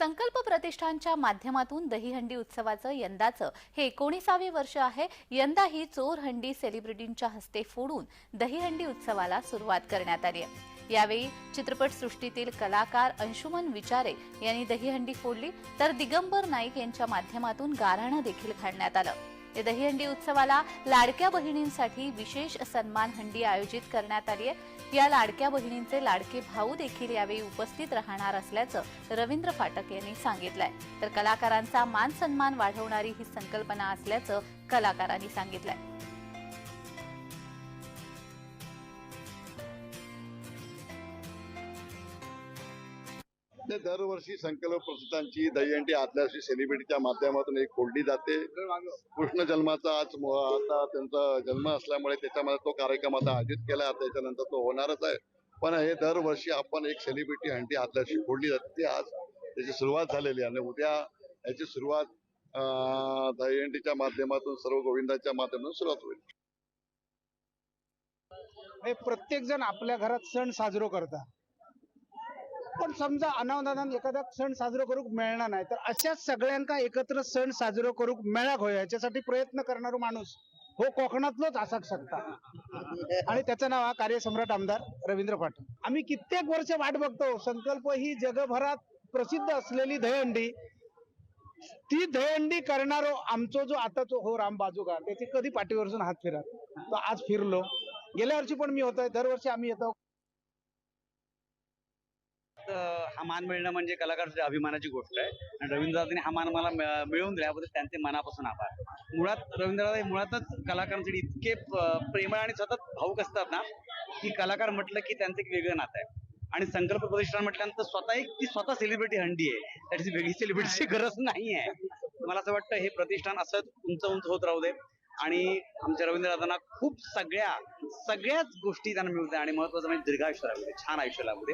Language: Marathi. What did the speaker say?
संकल्प प्रतिष्ठानच्या माध्यमातून दहीहंडी उत्सवाचं यंदाचं हे एकोणीसावे वर्ष आहे. यंदाही चोर हंडी सेलिब्रिटींच्या हस्ते फोडून दहीहंडी उत्सवाला सुरुवात करण्यात आली आहे. यावेळी चित्रपटसृष्टीतील कलाकार अंशुमन विचारे यांनी दहीहंडी फोडली तर दिगंबर नाईक यांच्या माध्यमातून गाराणं देखील घालण्यात आलं. या दहीहंडी उत्सवाला लाडक्या बहिणींसाठी विशेष सन्मान हंडी आयोजित करण्यात आली आहे. या लाडक्या बहिणींचे लाडके भाऊ देखील यावेळी उपस्थित राहणार असल्याचं रवींद्र फाटक यांनी सांगितलंय. तर कलाकारांचा मान सन्मान वाढवणारी ही संकल्पना असल्याचं कलाकारांनी सांगितलंय. ते दरवर्षी संकल्प प्रस्तुतांची दहीहंडी आदल्या दिवशी सेलिब्रिटीच्या माध्यमातून एक फोडली जाते. कृष्ण जन्माचा आज आता त्यांचा जन्म असल्यामुळे त्याच्यामध्ये तो कार्यक्रम आता आयोजित केला त्याच्यानंतर तो होणारच आहे. पण हे दरवर्षी आपण एक सेलिब्रिटी हंडी आदल्या दिवशी फोडली जाते. ती आज त्याची सुरुवात झालेली आणि उद्या याची सुरुवात अं, दहीहंडीच्या माध्यमातून सर्व गोविंदाच्या माध्यमातून सुरुवात होईल. प्रत्येक जण आपल्या घरात सण साजरो करतात. पण समजा अनावधानान एखादा सण साजरो करूक मिळणार नाही तर अशा सगळ्यांका एकत्र सण साजरो करूक मेळाक होय याच्यासाठी प्रयत्न करणारो माणूस हो कोकणातलोच असाक शकता. आणि त्याचं नाव हा कार्यसम्राट आमदार रवींद्र पाटील. आम्ही कित्येक वर्ष वाट बघतो संकल्प ही जगभरात प्रसिद्ध असलेली दहंडी ती दहंडी करणारो आमचो जो आता जो हो राम बाजूकार त्याची कधी पाठीवरसून हात फिरत. तो आज फिरलो. गेल्या वर्षी पण मी होतोय दरवर्षी आम्ही येतो. हा मान मिळणं म्हणजे कलाकार अभिमानाची गोष्ट आहे. आणि रवींद्रनाथांनी हा मान मला मिळवून दिल्याबद्दल त्यांचे मनापासून आभार. मुळात रवींद्रनाथ हे मुळातच कलाकारांसाठी इतके प्रेमळ आणि सतत भाऊक असतात ना की कलाकार म्हटलं की त्यांचं एक वेगळं नातं आहे. आणि संकल्प प्रतिष्ठान म्हटल्यानंतर स्वतः एक ती स्वतः सेलिब्रिटी हंडी आहे. त्याची वेगळी सेलिब्रिटीची गरज नाही आहे. मला असं वाटतं हे प्रतिष्ठान असंच उंच उंच होत राहू दे. आणि आमच्या रवींद्रनाथांना खूप सगळ्या सगळ्याच गोष्टी त्यांना मिळू दे. आणि महत्वाचं म्हणजे दीर्घायुष्य लागू दे छान आयुष्य लागू दे.